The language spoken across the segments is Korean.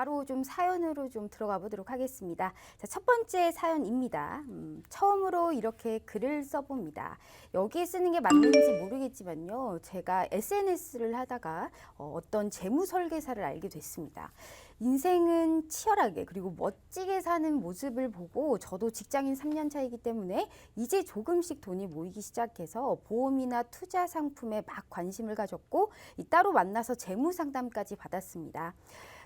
바로 좀 사연으로 좀 들어가 보도록 하겠습니다. 자, 첫 번째 사연입니다. 음, 처음으로 이렇게 글을 써봅니다. 여기에 쓰는 게 맞는지 모르겠지만요. 제가 SNS를 하다가 어, 어떤 재무 설계사를 알게 됐습니다. 인생은 치열하게 그리고 멋지게 사는 모습을 보고 저도 직장인 3년 차이기 때문에 이제 조금씩 돈이 모이기 시작해서 보험이나 투자 상품에 막 관심을 가졌고 이 따로 만나서 재무 상담까지 받았습니다.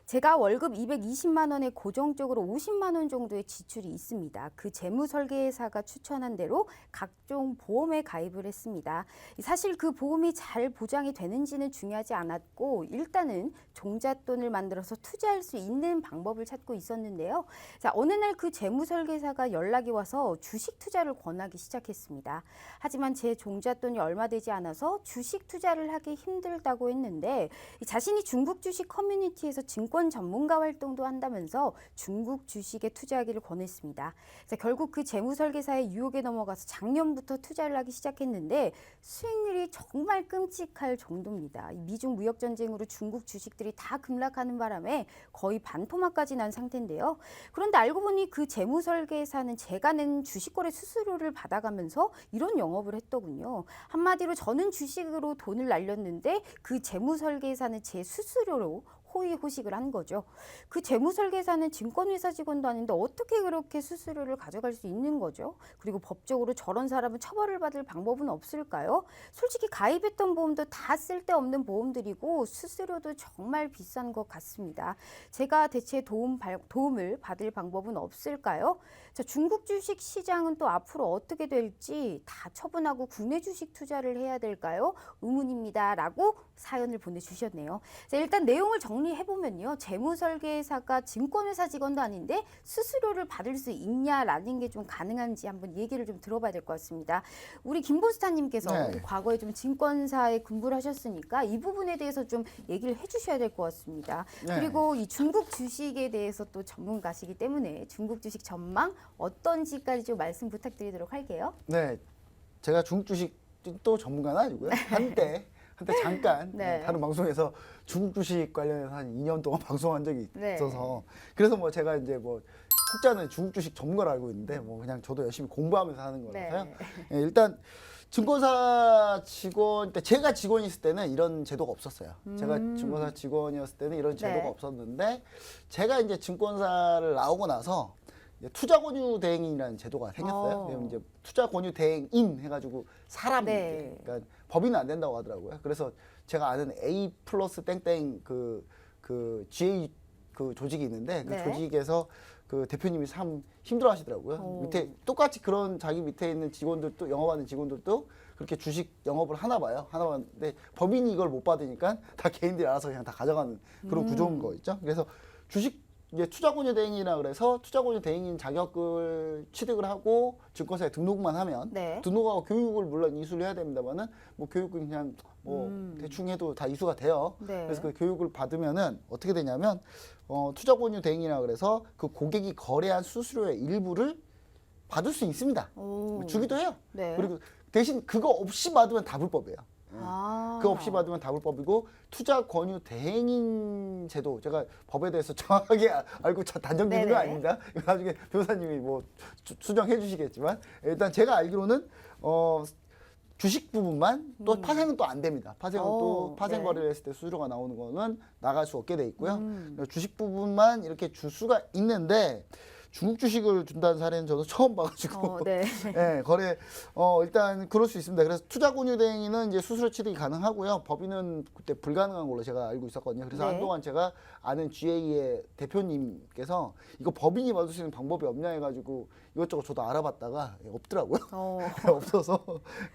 제가 월급 220만 원에 고정적으로 50만 원 정도의 지출이 있습니다. 그 재무 설계사가 추천한 대로 각종 보험에 가입을 했습니다. 사실 그 보험이 잘 보장이 되는지는 중요하지 않았고 일단은 종잣돈을 만들어서 투자할 수 있는 방법을 찾고 있었는데요. 자, 어느 날 그 재무 설계사가 연락이 와서 주식 투자를 권하기 시작했습니다. 하지만 제 종잣돈이 얼마 되지 않아서 주식 투자를 하기 힘들다고 했는데 이 자신이 중국 주식 커뮤니티에서 증권 전문가 활동도 한다면서 중국 주식에 투자하기를 권했습니다. 자, 결국 그 재무 설계사의 유혹에 넘어가서 작년부터 투자를 하기 시작했는데 수익률이 정말 끔찍할 정도입니다. 이 미중 무역 전쟁으로 중국 주식들이 다 급락하는 바람에 거의 반토막까지 난 상태인데요. 그런데 알고 보니 그 재무 설계사는 제가 낸 주식 거래 수수료를 받아가면서 이런 영업을 했더군요. 한마디로 저는 주식으로 돈을 날렸는데 그 재무 설계사는 제 수수료로 호의호식을 한 거죠. 그 재무 설계사는 증권회사 직원도 아닌데 어떻게 그렇게 수수료를 가져갈 수 있는 거죠? 그리고 법적으로 저런 사람은 처벌을 받을 방법은 없을까요? 솔직히 가입했던 보험도 다 쓸데없는 보험들이고 수수료도 정말 비싼 것 같습니다. 제가 대체 도움, 발- 도움을 받을 방법은 없을까요? 자, 중국 주식 시장은 또 앞으로 어떻게 될지 다 처분하고 국내 주식 투자를 해야 될까요? 의문입니다. 라고 사연을 보내주셨네요. 자, 일단 내용을 정리해보면요. 재무설계사가 증권회사 직원도 아닌데 수수료를 받을 수 있냐라는 게 좀 가능한지 한번 얘기를 좀 들어봐야 될 것 같습니다. 우리 김보스타님께서 네. 과거에 좀 증권사에 근무를 하셨으니까 이 부분에 대해서 좀 얘기를 해주셔야 될 것 같습니다. 네. 그리고 이 중국 주식에 대해서 또 전문가시기 때문에 중국 주식 전망 어떤지까지 좀 말씀 부탁드리도록 할게요. 네, 제가 중국 주식 또 전문가는 아니고요. 한때 한때 잠깐 네. 다른 방송에서 중국 주식 관련해서 한 2년 동안 방송한 적이 네. 있어서 그래서 뭐 제가 이제 뭐 혹자는 중국 주식 전문가로 알고 있는데 뭐 그냥 저도 열심히 공부하면서 하는 거라서요. 네. 예, 일단 증권사 직원 때 제가 직원이 있을 때는 이런 제도가 없었어요. 제가 증권사 직원이었을 때는 이런 제도가 음. 네. 없었는데 제가 이제 증권사를 나오고 나서 투자 권유 대행이라는 제도가 생겼어요. 어. 그럼 이제 투자 권유 대행인 해가지고 사람 네. 그러니까 법인은 안 된다고 하더라고요. 그래서 제가 아는 A 플러스 땡땡 그, 그 GA 그 조직이 있는데 그 네. 조직에서 그 대표님이 참 힘들어 하시더라고요. 오. 밑에 똑같이 그런 자기 밑에 있는 직원들도 영업하는 직원들도 그렇게 주식 영업을 하나 봐요. 하나 봤는데 법인이 이걸 못 받으니까 다 개인들이 알아서 그냥 다 가져가는 그런 음. 구조인 거 있죠. 그래서 주식 이제 투자권유 대행이라 그래서 투자권유 대행인 자격을 취득을 하고 증권사에 등록만 하면 네. 등록하고 교육을 물론 이수를 해야 됩니다만은 뭐 교육은 그냥 뭐 음. 대충 해도 다 이수가 돼요. 네. 그래서 그 교육을 받으면은 어떻게 되냐면 어, 투자권유 대행이라 그래서 그 고객이 거래한 수수료의 일부를 받을 수 있습니다. 오. 주기도 해요. 네. 그리고 대신 그거 없이 받으면 다 불법이에요. 아. 그거 없이 받으면 다 불법이고 투자 권유 대행인 제도 제가 법에 대해서 정확하게 아- 알고 자- 단정짓는 건 네네. 아닙니다. 이거 나중에 변호사님이 뭐 수- 수정해 주시겠지만 일단 제가 알기로는 어 주식 부분만 또 파생은 또 안 됩니다. 파생은 또 음. 오, 파생 네. 거래를 했을 때 수수료가 나오는 거는 나갈 수 없게 돼 있고요. 음. 주식 부분만 이렇게 줄 수가 있는데 중국 주식을 준다는 사례는 저도 처음 봐가지고 어, 네. 예, 거래 어 일단 그럴 수 있습니다. 그래서 투자 권유 대행은 이제 수수료 취득이 가능하고요. 법인은 그때 불가능한 걸로 제가 알고 있었거든요. 그래서 네. 한동안 제가 아는 GA의 대표님께서 이거 법인이 받을 수 있는 방법이 없냐 해가지고 이것저것 저도 알아봤다가 예, 없더라고요. 어. 없어서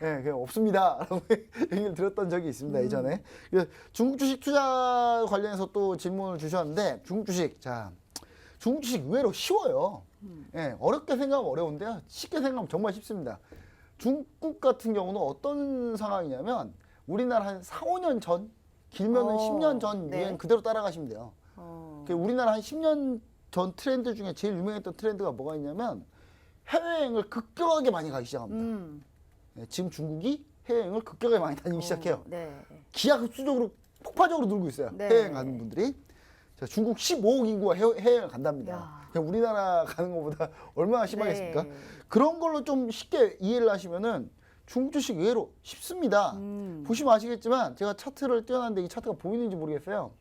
예, 그냥 없습니다라고 얘기를 들었던 적이 있습니다 예전에. 그래서 중국 주식 투자 관련해서 또 질문을 주셨는데 중국 주식 자 중국 주식 의외로 쉬워요. 예, 어렵게 생각하면 어려운데요. 쉽게 생각하면 정말 쉽습니다. 중국 같은 경우는 어떤 상황이냐면 우리나라 한 4, 5년 전 길면은 어, 10년 전 네. 유행 그대로 따라가시면 돼요. 어. 그 우리나라 한 10년 전 트렌드 중에 제일 유명했던 트렌드가 뭐가 있냐면 해외여행을 급격하게 많이 가기 시작합니다. 음. 예, 지금 중국이 해외여행을 급격하게 많이 다니기 시작해요. 네. 기하급수적으로 폭발적으로 늘고 있어요. 네. 해외여행 가는 분들이. 자, 중국 15억 인구가 해외, 해외를 간답니다. 야. 그냥 우리나라 가는 것보다 얼마나 심하겠습니까? 네. 그런 걸로 좀 쉽게 이해를 하시면은 중국 주식 의외로 쉽습니다. 음. 보시면 아시겠지만 제가 차트를 띄워놨는데 이 차트가 보이는지 모르겠어요.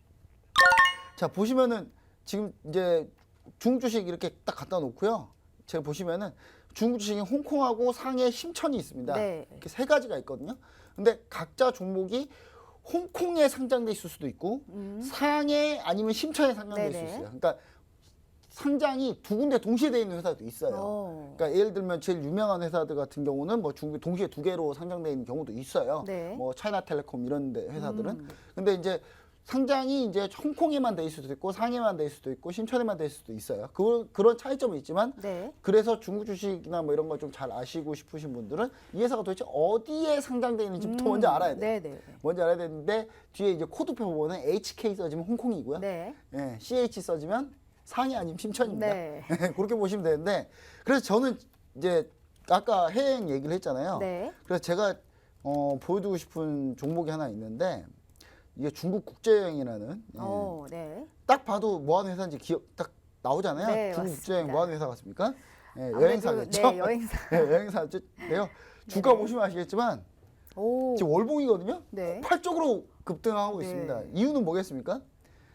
자 보시면은 지금 이제 중국 주식 이렇게 딱 갖다 놓고요. 제가 보시면은 중국 주식이 홍콩하고 상해 심천이 있습니다. 네. 이렇게 세 가지가 있거든요. 근데 각자 종목이 홍콩에 상장돼 있을 수도 있고 음. 상해 아니면 심천에 상장돼 있을 수 네네. 있어요. 그러니까 상장이 두 군데 동시에 돼 있는 회사도 있어요. 어. 그러니까 예를 들면 제일 유명한 회사들 같은 경우는 뭐 중국 동시에 두 개로 상장돼 있는 경우도 있어요. 네. 뭐 차이나텔레콤 이런 데 회사들은. 음. 근데 이제 상장이 이제 홍콩에만 돼 있을 수도 있고 상해만 돼 있을 수도 있고 심천에만 돼 있을 수도 있어요. 그 그런 차이점은 있지만 네. 그래서 중국 주식이나 뭐 이런 걸 좀 잘 아시고 싶으신 분들은 이 회사가 도대체 어디에 상장돼 있는지부터 음. 먼저 알아야 돼. 네, 네. 먼저 알아야 되는데 뒤에 이제 코드표 보면은 HK 써지면 홍콩이고요. 네. 예, CH 써지면 상해 아니면 심천입니다. 네. 그렇게 보시면 되는데 그래서 저는 이제 아까 해외여행 얘기를 했잖아요. 네. 그래서 제가 어, 보여주고 싶은 종목이 하나 있는데 이게 중국 국제여행이라는 예, 어, 네. 딱 봐도 뭐 하는 회사인지 기억 딱 나오잖아요. 네, 중국. 국제여행 뭐 하는 회사 같습니까? 예, 여행사겠죠. 네, 여행사. 예, 여행사인데요. 주가 네네. 보시면 아시겠지만 오. 지금 월봉이거든요. 네. 폭발적으로 급등하고 네. 있습니다. 이유는 뭐겠습니까?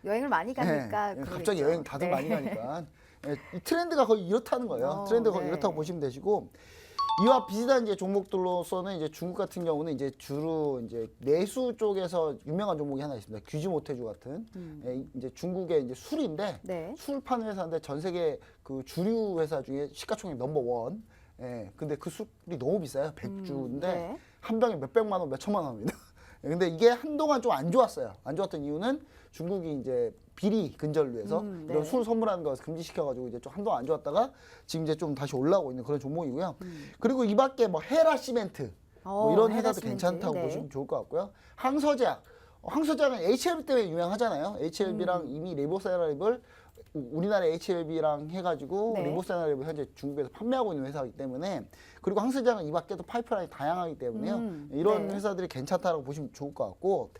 여행을 많이 가니까 예, 그러겠죠. 갑자기 여행 다들 네. 많이 가니까 예, 이 트렌드가 거의 이렇다는 거예요. 어, 트렌드가 거의 네. 이렇다고 보시면 되시고 이와 비슷한 이제 종목들로서는 이제 중국 같은 경우는 이제 주로 이제 내수 쪽에서 유명한 종목이 하나 있습니다. 규지 모태주 같은 음. 예, 이제 중국의 이제 술인데 네. 술 파는 회사인데 전 세계 그 주류 회사 중에 시가총액 넘버 원. 예, 근데 그 술이 너무 비싸요. 백주인데 네. 한 병에 몇 백만 원, 몇 천만 원입니다. 예, 근데 이게 한동안 좀 안 좋았어요. 안 좋았던 이유는 중국이 이제 비리 근절을 위해서 음, 이런 네. 술 선물하는 거 금지시켜가지고 이제 좀 한동안 안 좋았다가 지금 이제 좀 다시 올라오고 있는 그런 종목이고요. 그리고 이 밖에 뭐 헤라 시멘트 뭐 음. 어, 이런 회사도 시멘트. 괜찮다고 네. 보시면 좋을 것 같고요. 항서제약. 어, 항서제약은 HLB 때문에 유명하잖아요. HLB랑 음. 이미 레보세라립을 우리나라 HLB랑 해가지고 네. 리보세라립을 현재 중국에서 판매하고 있는 회사이기 때문에 그리고 항서제약은 이 밖에도 파이프라인이 다양하기 때문에요. 음, 이런 네. 회사들이 괜찮다라고 보시면 좋을 것 같고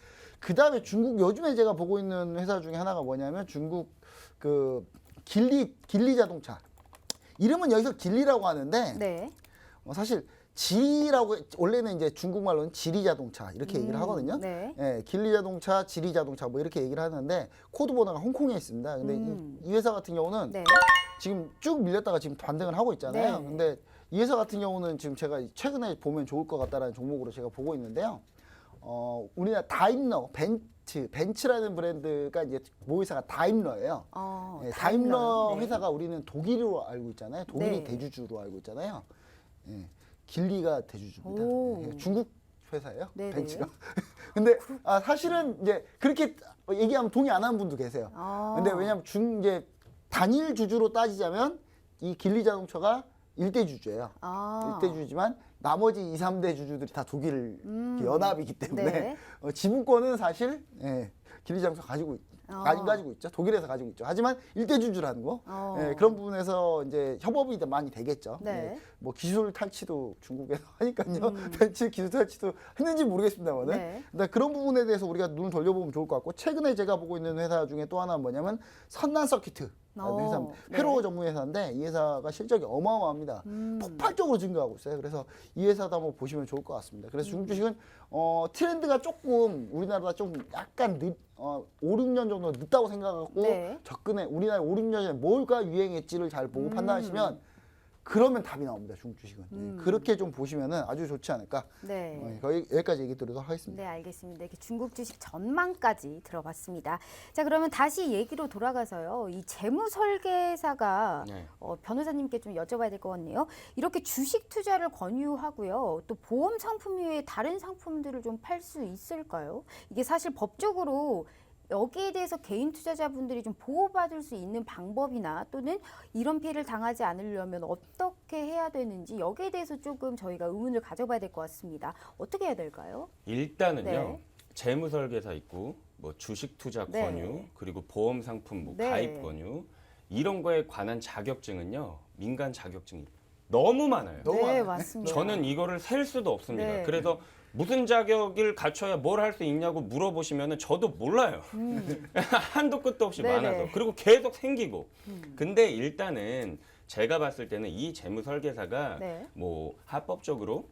그 다음에 중국 요즘에 제가 보고 있는 회사 중에 하나가 뭐냐면 중국 그 길리 길리 자동차 이름은 여기서 길리라고 하는데 네. 어, 사실 지리라고 원래는 이제 중국말로는 지리 자동차 이렇게 얘기를 음, 하거든요. 네. 예, 길리 자동차, 지리 자동차 뭐 이렇게 얘기를 하는데 코드 번호가 홍콩에 있습니다. 근데 음. 이, 이 회사 같은 경우는 네. 지금 쭉 밀렸다가 지금 반등을 하고 있잖아요. 네. 근데 이 회사 같은 경우는 지금 제가 최근에 보면 좋을 것 같다라는 종목으로 제가 보고 있는데요. 어, 우리나라 다임러, 벤츠, 벤츠라는 브랜드가 이제 모회사가 다임러예요. 어, 예, 다임러 네. 회사가 우리는 독일로 알고 있잖아요. 독일이 네. 대주주로 알고 있잖아요. 예, 길리가 대주주입니다. 오. 예, 중국 회사예요. 네네. 벤츠가. 근데 아, 사실은 이제 그렇게 얘기하면 동의 안 하는 분도 계세요. 아. 근데 왜냐하면 중 이제 단일 주주로 따지자면 이 길리 자동차가 일대 주주예요. 아. 일대 주주지만 나머지 2, 3대 주주들이 다 독일 음. 연합이기 때문에 네. 어, 지분권은 사실 예, 길리 자동차 가지고 있, 어. 안 가지고 있죠. 독일에서 가지고 있죠. 하지만 일대 주주라는 거 어. 예, 그런 부분에서 이제 협업이 더 많이 되겠죠. 네. 예, 뭐 기술 탈취도 중국에서 하니까요. 음. 벤츠 기술 탈취도 했는지 모르겠습니다만은. 네. 그런 부분에 대해서 우리가 눈을 돌려보면 좋을 것 같고 최근에 제가 보고 있는 회사 중에 또 하나 는 뭐냐면 선난 서키트. 어, 회사 네. 회로 전문 회사인데 이 회사가 실적이 어마어마합니다. 음. 폭발적으로 증가하고 있어요. 그래서 이 회사도 한번 보시면 좋을 것 같습니다. 그래서 음. 중국 주식은 어, 트렌드가 조금 우리나라보다 좀 약간 늦, 어, 5, 6년 정도 늦다고 생각하고 네. 접근해 우리나라 5, 6년 전에 뭘가 유행했지를 잘 보고 음. 판단하시면 그러면 답이 나옵니다. 중국 주식은 예, 음. 그렇게 좀 보시면은 아주 좋지 않을까. 네. 어, 거의 여기까지 얘기 드리도록 하겠습니다. 네, 알겠습니다. 이렇게 중국 주식 전망까지 들어봤습니다. 자, 그러면 다시 얘기로 돌아가서요. 이 재무 설계사가 네. 어, 변호사님께 좀 여쭤봐야 될 것 같네요. 이렇게 주식 투자를 권유하고요. 또 보험 상품 외에 다른 상품들을 좀 팔 수 있을까요? 이게 사실 법적으로 여기에 대해서 개인 투자자분들이 좀 보호받을 수 있는 방법이나 또는 이런 피해를 당하지 않으려면 어떻게 해야 되는지 여기에 대해서 조금 저희가 의문을 가져봐야 될 것 같습니다. 어떻게 해야 될까요? 일단은요. 네. 재무 설계사 있고 뭐 주식 투자 네. 권유 그리고 보험 상품 뭐 네. 가입 권유 이런 거에 관한 자격증은요. 민간 자격증이 너무 많아요. 너무 네, 많아요. 맞습니다. 저는 이거를 셀 수도 없습니다. 네. 그래서 무슨 자격을 갖춰야 뭘 할 수 있냐고 물어보시면은 저도 몰라요. 한도 끝도 없이 음. 네네. 음. 많아서 그리고 계속 생기고. 근데 일단은 제가 봤을 때는 이 재무 설계사가 네. 뭐 합법적으로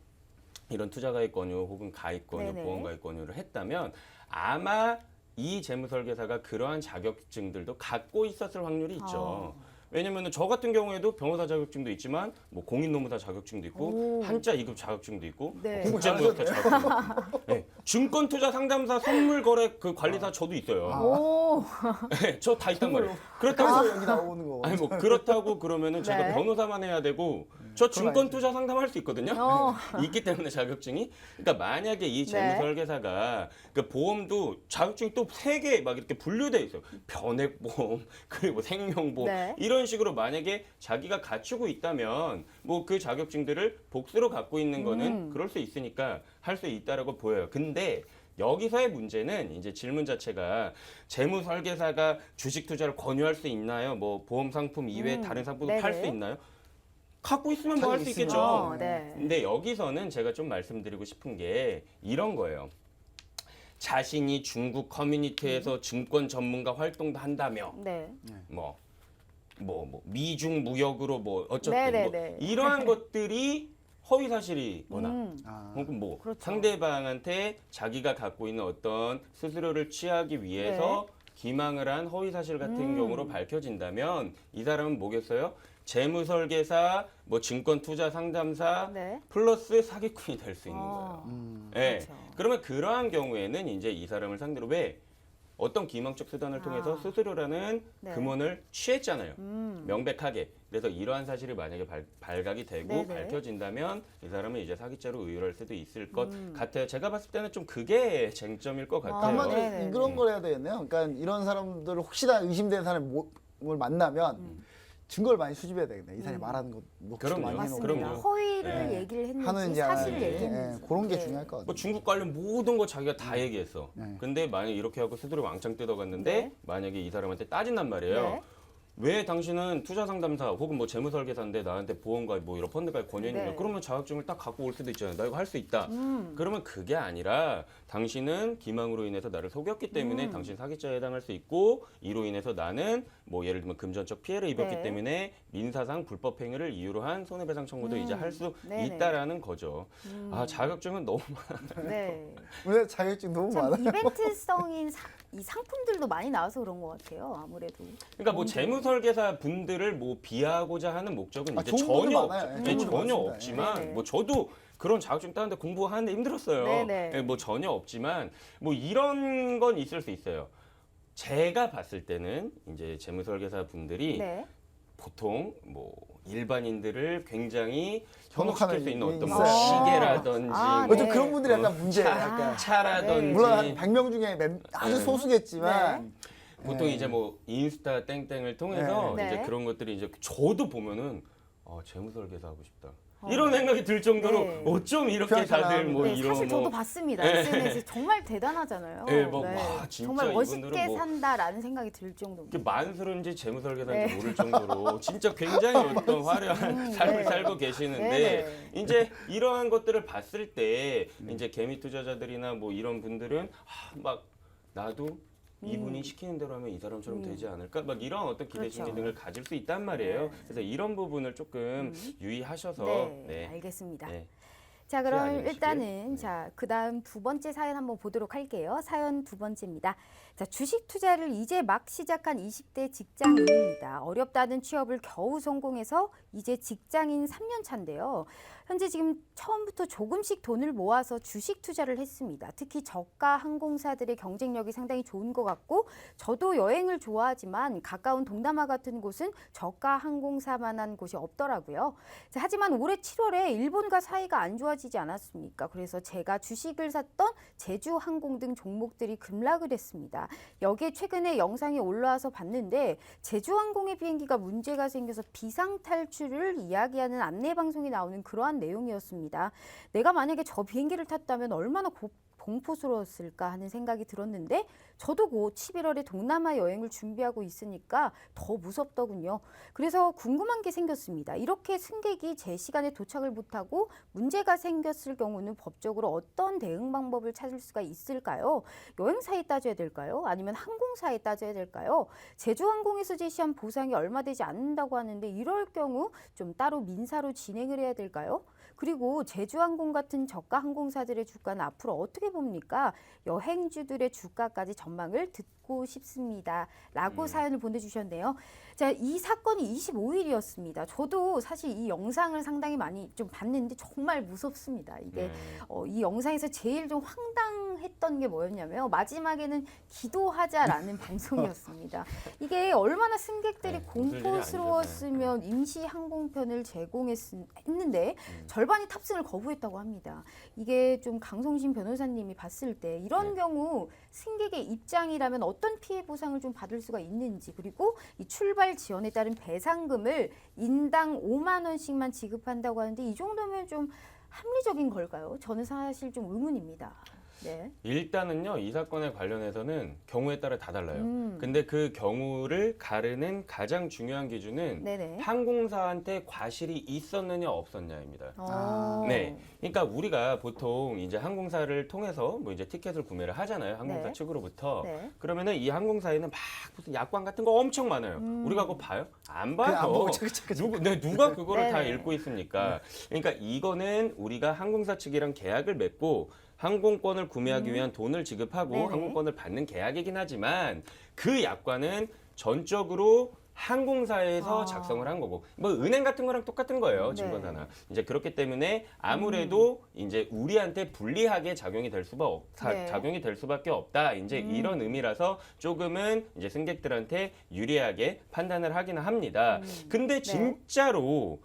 이런 투자 가입 권유 혹은 가입 권유, 네네. 보험 가입 권유를 했다면 아마 이 재무 설계사가 그러한 자격증들도 갖고 있었을 확률이 있죠. 아. 왜냐면은 저 같은 경우에도 변호사 자격증도 있지만 뭐 공인노무사 자격증도 있고 오. 한자 2급 자격증도 있고 네. 뭐 국제무역사 자격증도 있고 네. 증권 투자 상담사 선물 거래 그 관리사 저도 있어요. 오, 네, 저 다 있단 말이에요. 그렇다고 그래서 여기 나오는 거. 아니 뭐 그렇다고 그러면은 제가 네. 변호사만 해야 되고 저 증권. 투자 상담할 수 있거든요. 어. 있기 때문에 자격증이 그러니까 만약에 이 재무 네. 설계사가 그 보험도 자격증이 또 세 개 막 이렇게 분류돼 있어요. 변액 보험 그리고 생명보험 네. 이런 식으로 만약에 자기가 갖추고 있다면 뭐 그 자격증들을 복수로 갖고 있는 거는 음. 그럴 수 있으니까 할 수 있다라고 보여요. 근데 여기서의 문제는 이제 질문 자체가 재무 설계사가 주식 투자를 권유할 수 있나요? 뭐 보험 상품 이외에 음, 다른 상품도 네네. 팔수 있나요? 갖고 있으면 뭐 할 수 있겠죠. 어, 네. 근데 여기서는 제가 좀 말씀드리고 싶은 게 이런 거예요. 자신이 중국 커뮤니티에서 음. 증권 전문가 활동도 한다며 네. 뭐, 뭐, 뭐 미중 무역으로 뭐 어쨌든 네네네. 뭐 이러한 것들이 허위 사실이거나 음. 아, 혹은 뭐 그렇죠. 상대방한테 자기가 갖고 있는 어떤 수수료를 취하기 위해서 기망을 한 허위 사실 같은 네. 음. 경우로 밝혀진다면 이 사람은 뭐겠어요? 재무 설계사, 뭐 증권 투자 상담사 네. 플러스 사기꾼이 될 수 있는 어. 거예요. 음. 예. 그렇죠. 그러면 그러한 경우에는 이제 이 사람을 상대로 왜 어떤 기망적 수단을 통해서 아. 수수료라는 네. 금원을 취했잖아요. 음. 명백하게. 그래서 이러한 사실이 만약에 발, 발각이 되고 네네. 밝혀진다면 이 사람은 이제 사기죄로 의율할 수도 있을 것 음. 같아요. 제가 봤을 때는 좀 그게 쟁점일 것 같아요. 한마디로 네네. 그런 걸 해야 되겠네요. 그러니까 이런 사람들 혹시나 의심되는 사람을 만나면 음. 증거를 많이 수집해야 되겠네. 이 사람이 말하는 것 녹취도 그럼요. 많이 해놓고 맞습니다. 그럼요. 허위를 네. 얘기를 했는지 하는지 사실을 아닌지 얘기했는지 예, 그런 게 네. 중요할 것 같아요. 뭐 중국 관련 모든 거 자기가 다 얘기했어. 네. 근데 만약에 이렇게 하고 수수료 왕창 뜯어갔는데 네. 만약에 이 사람한테 따진단 말이에요. 네. 왜 당신은 투자 상담사 혹은 뭐 재무 설계사인데 나한테 보험가 뭐 이런 펀드가 권유했냐 네. 그러면 자격증을 딱 갖고 올 수도 있잖아요. 나 이거 할 수 있다. 음. 그러면 그게 아니라 당신은 기망으로 인해서 나를 속였기 때문에 음. 당신 사기죄에 해당할 수 있고 이로 인해서 나는 뭐 예를 들면 금전적 피해를 입었기 네. 때문에 민사상 불법 행위를 이유로 한 손해배상 청구도 음. 이제 할 수. 있다라는 거죠. 음. 아 자격증은 너무 네. 왜 자격증 너무 참 많아? 이벤트성인 사, 이 상품들도 많이 나와서 그런 것 같아요. 아무래도. 그러니까 뭐 재무 설계사 분들을 뭐 비하하고자 하는 목적은 아, 이제 좋은 분들 전혀 많아요. 없, 예, 예, 좋은 분들 전혀 많습니다. 없지만 네 네. 뭐 저도 그런 자격증 따는데 공부하는데 힘들었어요. 네 네. 예, 뭐 전혀 없지만 뭐 이런 건 있을 수 있어요. 제가 봤을 때는 이제 재무 설계사 분들이 네. 보통 뭐 일반인들을 굉장히 현혹시킬 수 있는 어떤 있어요. 뭐 아. 시계라든지 아, 뭐 네. 그런 분들이 약간 문제예요. 차, 약간. 차라든지 네. 물론 한 100명 중에 몇- 아주 네. 소수겠지만 보통 네. 이제 뭐 인스타 땡땡을 통해서 네. 이제 네. 그런 것들이 이제 저도 보면은 아 재무설계사 하고 싶다 어. 이런 생각이 들 정도로 네. 어쩜 이렇게 그냥 다들 뭐 네, 이런 사실 뭐 저도 봤습니다. 네. SNS 정말 대단하잖아요. 네, 뭐, 와, 진짜 정말 멋있게 이분들은 뭐- 산다라는 생각이 들 정도로. 이렇게 만수른지 재무설계사인지 네. 모를 정도로 진짜 굉장히 어떤 화려한 음, 삶을 네. 살고 계시는데 네네. 이제 이러한 것들을 봤을 때 이제 개미 투자자들이나 뭐 이런 분들은 아, 막 나도 이분이 음. 시키는 대로 하면 이 사람처럼 음. 되지 않을까? 막 이런 어떤 기대 그렇죠. 심리 등을 가질 수 있단 말이에요. 네. 그래서 이런 부분을 조금 음. 유의하셔서 네, 네. 알겠습니다. 네. 자, 그럼. 일단은 네. 자, 그다음 두 번째 사연 한번 보도록 할게요. 사연 두 번째입니다. 자, 주식 투자를 이제 막 시작한 20대 직장인입니다. 어렵다는 취업을 겨우 성공해서 이제 직장인 3년 차인데요. 현재 지금 처음부터 조금씩 돈을 모아서 주식 투자를 했습니다. 특히 저가 항공사들의 경쟁력이 상당히 좋은 것 같고 저도 여행을 좋아하지만 가까운 동남아 같은 곳은 저가 항공사만한 곳이 없더라고요. 자, 하지만 올해 7월에 일본과 사이가 안 좋아지지 않았습니까? 그래서 제가 주식을 샀던 제주항공 등 종목들이 급락을 했습니다. 여기에 최근에 영상이 올라와서 봤는데 제주항공의 비행기가 문제가 생겨서 비상 탈출을 이야기하는 안내 방송이 나오는 그러한 내용이었습니다. 내가 만약에 저 비행기를 탔다면 얼마나 고, 공포스러웠을까 하는 생각이 들었는데 저도 곧 11월에 동남아 여행을 준비하고 있으니까 더 무섭더군요. 그래서 궁금한 게 생겼습니다. 이렇게 승객이 제 시간에 도착을 못하고 문제가 생겼을 경우는 법적으로 어떤 대응 방법을 찾을 수가 있을까요? 여행사에 따져야 될까요? 아니면 항공사에 따져야 될까요? 제주항공에서 제시한 보상이 얼마 되지 않는다고 하는데 이럴 경우 좀 따로 민사로 진행을 해야 될까요? 그리고 제주항공 같은 저가 항공사들의 주가는 앞으로 어떻게 봅니까? 여행주들의 주가까지 전망을 듣고 싶습니다. 라고 음. 사연을 보내주셨네요. 자, 이 사건이 25일이었습니다. 저도 사실 이 영상을 상당히 많이 좀 봤는데 정말 무섭습니다. 이게 네. 어, 이 영상에서 제일 좀 황당했던 게 뭐였냐면 마지막에는 기도하자라는 방송이었습니다. 이게 얼마나 승객들이 네, 일이 공포스러웠으면 임시 항공편을 제공했는데 음. 절반 이 탑승을 거부했다고 합니다. 이게 좀 강성신 변호사님이 봤을 때 이런 네. 경우 승객의 입장이라면 어떤 피해 보상을 좀 받을 수가 있는지 그리고 이 출발 지연에 따른 배상금을 인당 5만 원씩만 지급한다고 하는데 이 정도면 좀 합리적인 걸까요? 저는 사실 좀 의문입니다. 네. 일단은요 이 사건에 관련해서는 경우에 따라 다 달라요. 음. 근데 그 경우를 가르는 가장 중요한 기준은 네네. 항공사한테 과실이 있었느냐 없었냐입니다. 어. 네. 그러니까 우리가 보통 이제 항공사를 통해서 뭐 이제 티켓을 구매를 하잖아요. 항공사 네. 측으로부터. 네. 그러면은 이 항공사에는 막 무슨 약관 같은 거 엄청 많아요. 음. 우리가 그거 봐요? 안 보고 봐요. 누구, 네, 누가 그거를 다 네네. 읽고 있습니까? 그러니까 이거는 우리가 항공사 측이랑 계약을 맺고 항공권을 구매하기 위한 돈을 지급하고 음. 네네. 항공권을 받는 계약이긴 하지만 그 약관은 전적으로 항공사에서 아. 작성을 한 거고 뭐 은행 같은 거랑 똑같은 거예요 네. 증권사나 이제 그렇기 때문에 아무래도 이제 우리한테 불리하게 작용이 될 수가 없, 사- 네. 작용이 될 수밖에 없다 이제 음. 이런 의미라서 조금은 이제 승객들한테 유리하게 판단을 하기는 합니다. 음. 근데 네. 진짜로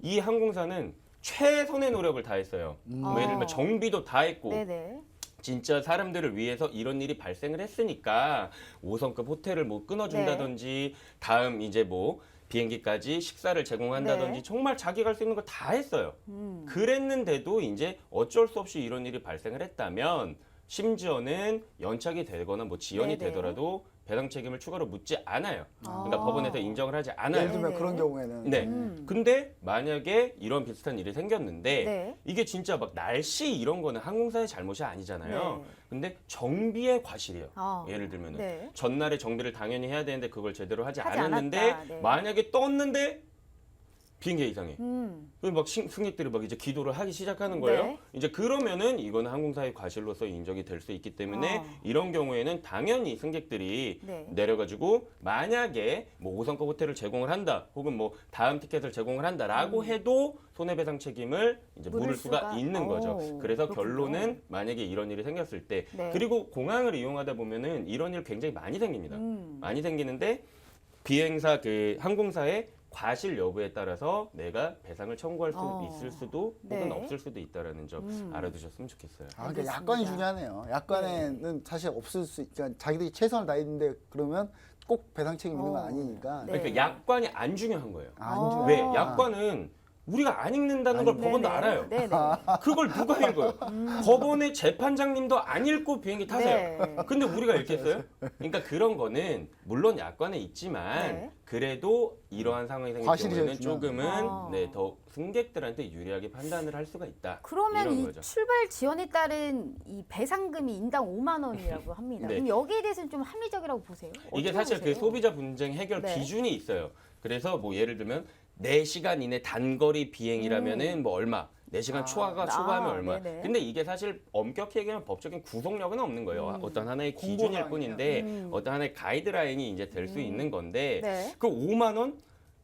이 항공사는 최선의 노력을 다했어요. 음. 뭐 예를 들면 아. 정비도 다 했고 네네. 진짜 사람들을 위해서 이런 일이 발생을 했으니까 5성급 호텔을 뭐 끊어준다든지 다음 이제 뭐 비행기까지 식사를 제공한다든지 네. 정말 자기가 할 수 있는 거다 했어요. 음. 그랬는데도 이제 어쩔 수 없이 이런 일이 발생을 했다면 심지어는 연착이 되거나 뭐 지연이 네네. 되더라도 배상 책임을 추가로 묻지 않아요. 그러니까 아. 법원에서 인정을 하지 않아요. 예를 들면 네네. 그런 경우에는 네. 음. 근데 만약에 이런 비슷한 일이 생겼는데 네. 이게 진짜 막 날씨 이런 거는 항공사의 잘못이 아니잖아요. 네. 근데 정비의 과실이에요. 아. 예를 들면은 네. 전날에 정비를 당연히 해야 되는데 그걸 제대로 하지, 하지 않았는데 않았다. 네. 만약에 떴는데 비행기 이상해. 음. 그럼 막 신- 승객들이 막 이제 기도를 하기 시작하는 거예요. 네. 이제 그러면은 이거는 항공사의 과실로서 인정이 될 수 있기 때문에 아. 이런 경우에는 당연히 승객들이 네. 내려가지고 만약에 뭐 5성급 호텔을 제공을 한다 혹은 뭐 다음 티켓을 제공을 한다라고 해도 손해배상 책임을 이제 음. 물을 물을 수가, 수가- 있는 거죠. 오, 그래서 그렇군요. 결론은 만약에 이런 일이 생겼을 때 네. 그리고 공항을 이용하다 보면은 이런 일 굉장히 많이 생깁니다. 음. 많이 생기는데 비행사 그 항공사의 과실 여부에 따라서 내가 배상을 청구할 수 어. 있을 수도 혹은 네. 없을 수도 있다라는 점 음. 알아두셨으면 좋겠어요. 아, 그러니까 알겠습니다. 약관이 중요하네요. 약관에는 사실 없을 수, 그러니까 자기들이 최선을 다했는데 그러면 꼭 배상 책임 있는 건 어. 아니니까. 네. 그러니까 약관이 안 중요한 거예요. 아, 안 어. 중요해. 왜? 약관은 우리가 안 읽는다는 걸 법원도 네네. 알아요. 네네. 그걸 누가 읽어요? 법원의 재판장님도 안 읽고 비행기 타세요. 네. 근데 우리가 읽겠어요? 그러니까 그런 거는 물론 약관에 있지만 네. 그래도 이러한 상황이 생길 과실이 경우에는 제일 조금은 아. 네, 더 승객들한테 유리하게 판단을 할 수가 있다. 그러면 이런 이 거죠. 출발 지연에 따른 이 배상금이 인당 5만 원이라고 합니다. 네. 그럼 여기에 대해서는 좀 합리적이라고 보세요? 이게 어떻게 사실 그 보세요? 소비자 분쟁 해결 네. 기준이 있어요. 그래서 뭐 예를 들면 4시간 이내 단거리 비행이라면은 뭐 얼마, 4시간 아. 초과가 아, 초과하면 얼마. 네네. 근데 이게 사실 엄격히 얘기하면 법적인 구속력은 없는 거예요. 음. 어떤 하나의 기준일. 뿐인데 음. 어떤 하나의 가이드라인이 이제 될수 음. 있는 건데 네. 그 5만 원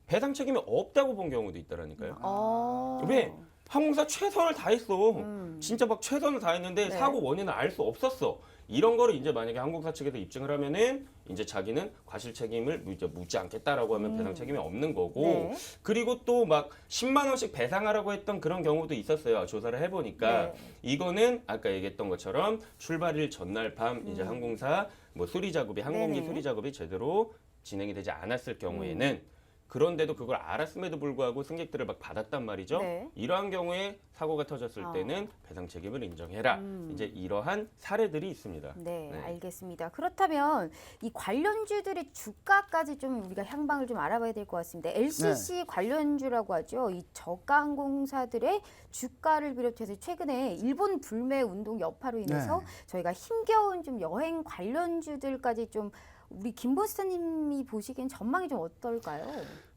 배상 책임이 없다고 본 경우도 있다라니까요. 어. 왜? 항공사 최선을 다했어. 음. 진짜 막 최선을 다했는데 네. 사고 원인을 알 수 없었어. 이런 거를 이제 만약에 항공사 측에서 입증을 하면은 이제 자기는 과실 책임을 이제 묻지 않겠다라고 하면 배상 책임이 없는 거고 네. 그리고 또 막 10만 원씩 배상하라고 했던 그런 경우도 있었어요. 조사를 해보니까 네. 이거는 아까 얘기했던 것처럼 출발일 전날 밤 이제 항공사 뭐 수리 작업이 항공기 음. 네네. 수리 작업이 제대로 진행이 되지 않았을 경우에는 그런데도 그걸 알았음에도 불구하고 승객들을 막 받았단 말이죠. 네. 이러한 경우에 사고가 터졌을 아. 때는 배상 책임을 인정해라. 음. 이제 이러한 사례들이 있습니다. 네, 네. 알겠습니다. 그렇다면 이 관련주들의 주가까지 좀 우리가 향방을 좀 알아봐야 될 것 같습니다. LCC 네. 관련주라고 하죠. 이 저가 항공사들의 주가를 비롯해서 최근에 일본 불매 운동 여파로 인해서 네. 저희가 힘겨운 좀 여행 관련주들까지 좀 우리 김보스님이 보시기엔 전망이 좀 어떨까요?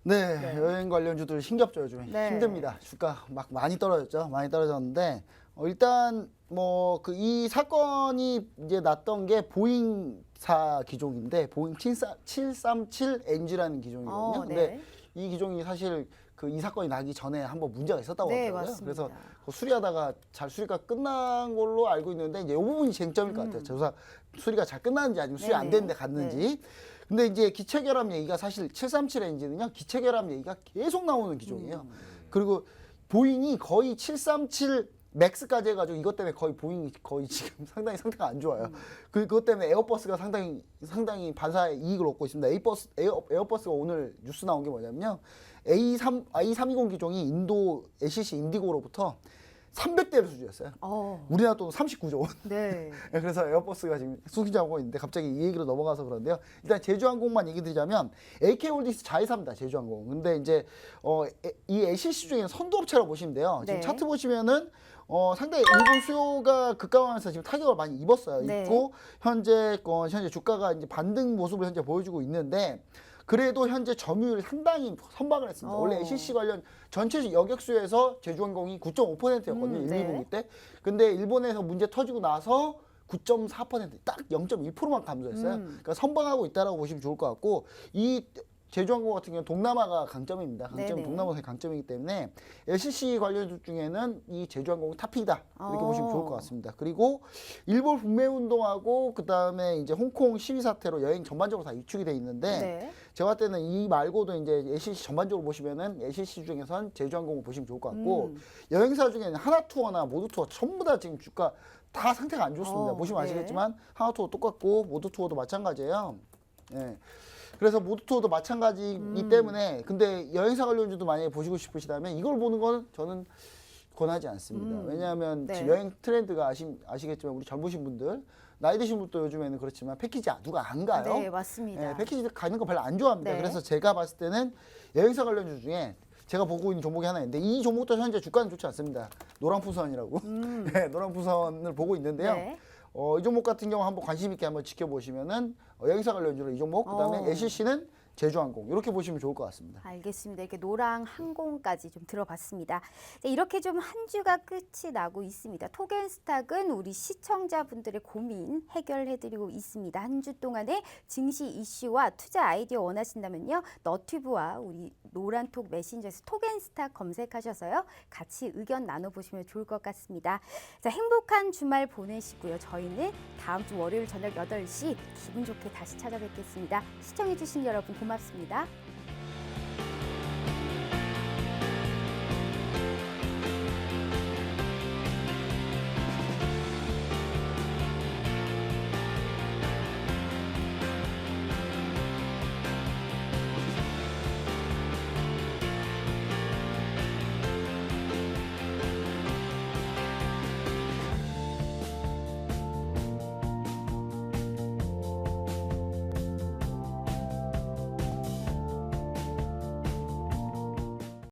네, 네. 여행 관련주들 힘겹죠 요즘 네. 힘듭니다. 주가 막 많이 떨어졌죠. 많이 떨어졌는데 어, 일단 뭐 그 이 사건이 이제 났던 게 보잉사 기종인데 보잉 737 NG라는 기종이거든요. 어, 근데 이 기종이 사실 그 이 사건이 나기 전에 한번 문제가 있었다고 네, 하더라고요. 맞습니다. 그래서 그 수리하다가 잘 수리가 끝난 걸로 알고 있는데 이제 이 부분이 쟁점일 것 같아요. 조사 수리가 잘 끝났는지 아니면 수리 안 음. 네네. 됐는데 갔는지. 근데 이제 기체 결함 얘기가 사실 737 엔진은요 기체 결함 얘기가 계속 나오는 기종이에요. 음. 그리고 보잉이 거의 737 맥스까지 해가지고 이것 때문에 거의 보잉이 거의 지금 상당히 상태가 안 좋아요. 음. 그 그것 때문에 에어버스가 상당히 상당히 반사의 이익을 얻고 있습니다. 에이버스 에어, 에어버스가 오늘 뉴스 나온 게 뭐냐면요. A3 A320 기종이 인도 LCC 인디고로부터 300대를 수주했어요. 어, 우리나라 돈 39조 원. 네. 네, 그래서 에어버스가 지금 수기자하고 있는데 갑자기 이 얘기로 넘어가서 그런데요. 일단 제주항공만 얘기 드리자면 AK홀딩스 자회사입니다. 제주항공. 근데 이제 어, 에- 이 LCC 중에는 선도업체라고 보시면 돼요. 지금 네. 차트 보시면은 어, 상당히 일본 수요가 급감하면서 지금 타격을 많이 입었어요. 네. 입고 현재 어, 현재 주가가 이제 반등 모습을 현재 보여주고 있는데 그래도 현재 점유율이 상당히 선방을 했습니다. 원래 어. LCC 관련 전체 여객수에서 제주항공이 9.5%였거든요. 음, 1, 네. 2분기 때. 근데 일본에서 문제 터지고 나서 9.4%딱 0.1%만 감소했어요. 음. 그러니까 선방하고 있다라고 보시면 좋을 것 같고 이 제주항공 같은 경우는 동남아가 강점입니다. 강점 네네. 동남아의 강점이기 때문에 LCC 관련주 중에는 이 제주항공이 탑픽이다 이렇게 어. 보시면 좋을 것 같습니다. 그리고 일본 북매 운동하고 그 다음에 이제 홍콩 시위 사태로 여행 전반적으로 다 위축이 돼 있는데 네. 제가 봤을 때는 이 말고도 이제 LCC 전반적으로 보시면은 LCC 중에선 제주항공을 보시면 좋을 것 같고 음. 여행사 중에는 하나투어나 모두투어 전부 다 지금 주가 다 상태가 안 좋습니다. 어, 보시면 네. 아시겠지만 하나투어 똑같고 모두투어도 마찬가지예요. 예. 그래서 모두투어도 마찬가지이기 음. 때문에 근데 여행사 관련주도 만약에 보시고 싶으시다면 이걸 보는 건 저는 권하지 않습니다. 음. 왜냐하면 네. 지금 여행 트렌드가 아시, 아시겠지만 우리 젊으신 분들 나이 드신 분도 요즘에는 그렇지만 패키지 누가 안 가요. 네, 맞습니다. 예, 패키지 가는 거 별로 안 좋아합니다. 네. 그래서 제가 봤을 때는 여행사 관련주 중에 제가 보고 있는 종목이 하나 있는데 이 종목도 현재 주가는 좋지 않습니다. 노랑푸선이라고. 네, 노랑푸선을 보고 있는데요. 음. 네. 어, 이 종목 같은 경우 한번 관심 있게 한번 지켜보시면은 어, 여행사 관련주로 이 종목, 그다음에 어. LCC는 제주항공 이렇게 보시면 좋을 것 같습니다. 알겠습니다. 이렇게 노랑 항공까지 좀 들어봤습니다. 자, 이렇게 좀 한 주가 끝이 나고 있습니다. 토겐스탁은 우리 시청자분들의 고민 해결해드리고 있습니다. 한 주 동안의 증시 이슈와 투자 아이디어 원하신다면요. 너튜브와 우리 노란톡 메신저에서 토겐스탁 검색하셔서요. 같이 의견 나눠보시면 좋을 것 같습니다. 자, 행복한 주말 보내시고요. 저희는 다음 주 월요일 저녁 8시 기분 좋게 다시 찾아뵙겠습니다. 시청해주신 여러분 고맙습니다.